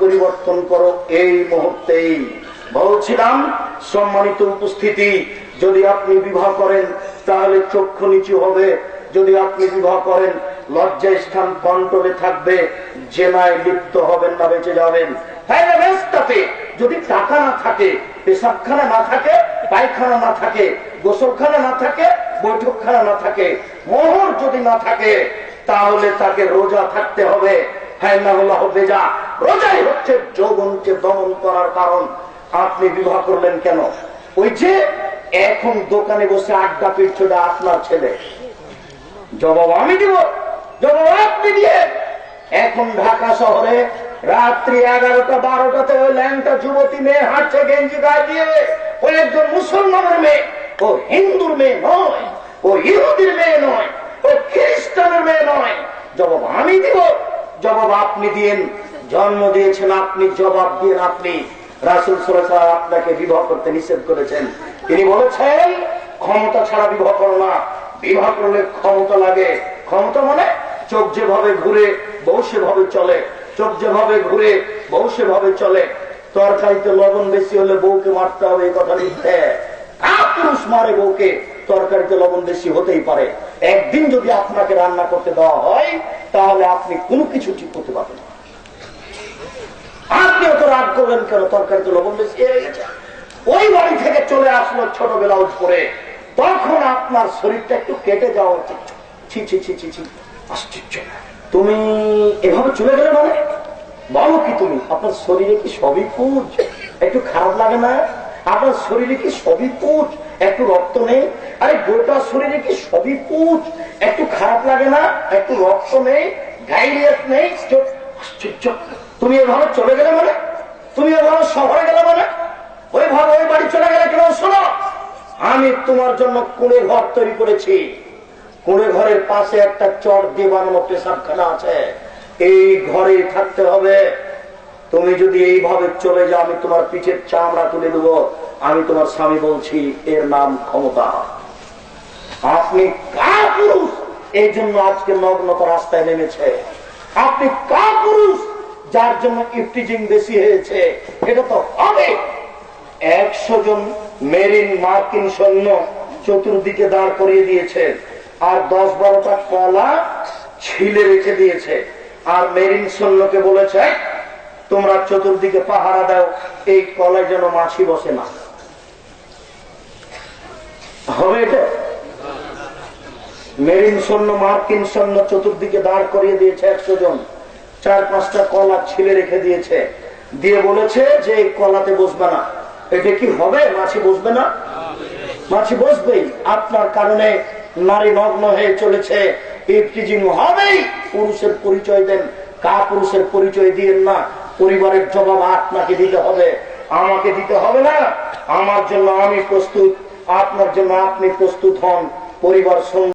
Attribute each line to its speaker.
Speaker 1: পরিবর্তন করো এই মুহূর্তেই। বলছিলাম, সম্মানিত উপস্থিতি, যদি আপনি বিবাহ করেন, তাহলে চক্ষু নিচু হবে। যদি আপনি বিবাহ করেন লজ্জা স্থান কন্ট্রোলে থাকবে, জেনায় লিপ্ত হবেন না, বেঁচে যাবেন। হ্যাঁ যদি টাকা না থাকে, পেশাবখানা না থাকে, পায়খানা না থাকে, গোসলখানা না থাকে, বৈঠকখানা না থাকে, মোহর যদি না থাকে, তাহলে তাকে রোজা থাকতে হবে। হ্যাঁ না হলো হবে যা। রোজাই হচ্ছে যৌবনকে দমন করার কারণ। আপনি বিবাহ করলেন কেন? ওই যে এখন দোকানে বসে আড্ডা পিঠটা আপনার ছেলে। জবাব আমি দিব। জবাব আপনি দিয়ে। এখন ঢাকা শহরে রাত্রি এগারোটা, বারোটাতে ওই ল্যাংটা যুবতী মেয়ে হাঁটছে, গেঞ্জি গায়ে দিয়ে। ও একজন মুসলমানের মেয়ে। ও হিন্দুর মেয়ে নয়। ও ইহুদির মেয়ে নয়। ও খ্রিস্টানের মেয়ে নয়। জবাব আমি দিব। জবাব আপনি দিন জন্ম দিয়েছেন আপনি, জবাব দিন আপনি। রাসুল সুরসা আপনাকে বিবাহ করতে নিষেধ করেছেন। তিনি বলেছেন, ক্ষমতা ছাড়া বিবাহ করো না। বিবাহ করলে ক্ষমতা লাগে। ক্ষমতা মানে চোখ যেভাবে ঘুরে, বউ সেভাবে চলে। চোখ যেভাবে ঘুরে, বউ সেভাবে চলে। তরকারিতে লবণ বেশি হলে বউকে মারতে হবে, এই কথা লিখতে পুরুষ মারে বউকে? তরকারিতে লবণ বেশি হতেই পারে। একদিন যদি আপনাকে রান্না করতে দেওয়া হয়, তাহলে আপনি কোনো কিছু ঠিক করতে পারবেন আপনি অত রাগ করবেন কেন? তরকারিতে লবণ বেশি ওই বাড়ি থেকে চলে আসলো তখন আপনার শরীরটা একটু কেটে যাওয়া উচিত। ছি ছি ছি ছি ছি। আশ্চর্য। তুমি এভাবে চলে গেলে মানে? বলো কি তুমি? আপনার শরীরে কি সবই পুজ? একটু খারাপ লাগে না? আপনার শরীরে কি সবই পুজ? একটু রক্ত নেই, আরে গোটা শরীরে কি সবই পুজ? একটু খারাপ লাগে না? একটু রক্ত নেই ডাইরিয়াস নেই আশ্চর্য। তুমি এভাবে চলে গেলে মানে? তুমি এভাবে শহরে গেলে মানে? ওইভাবে ওই বাড়ি চলে গেলে কেন? শোনো, আমি তোমার জন্য কুড়ে ঘর তৈরি করেছি। কুড়ে ঘরের পাশে একটা চট দিয়ে বানানো পেশাবখানা আছে। এই ঘরে থাকতে হবে। তুমি যদি এইভাবে চলে যাও, আমি তোমার পিঠের চামড়া তুলে দেবো। আমি তোমার স্বামী বলছি, এর নাম ক্ষমতা। আপনি এই জন্য আজকে নগ্নতা রাস্তায় নেমেছে। আপনি কা পুরুষ? যার জন্য ইফটিজিং বেশি হয়েছে। এটা তো হবে। একশো জন মেরিন মার্কিন সৈন্য চতুর্দিকে দাঁড় করিয়ে দিয়েছে। আর দশ বারোটা কলা ছিলে রেখে দিয়েছে। আর মেরিন সৈন্যকে বলেছে তোমরা চতুর্দিকে পাহারা দাও, এই কলায় যেন মাছি বসে না। হবে এটা? মেরিন সৈন্য, মার্কিন সৈন্য চতুর্দিকে দাঁড় করিয়ে দিয়েছে একশো জন। চার পাঁচটা কলা ছিলে রেখে দিয়েছে। দিয়ে বলেছে যে এই কলাতে বসবে না। এটা কি হবে? মাছি বসবে না? মাছি বসবেই। আপনার কারণে নারী নগ্ন হয়ে চলেছে। হবেই। পুরুষের পরিচয় দেন। কা পুরুষের পরিচয় দিয়েন না। পরিবারের জবাব আপনাকে দিতে হবে। আমাকে দিতে হবে না। আমার জন্য আমি প্রস্তুত। আপনার জন্য আপনি প্রস্তুত হন। পরিবার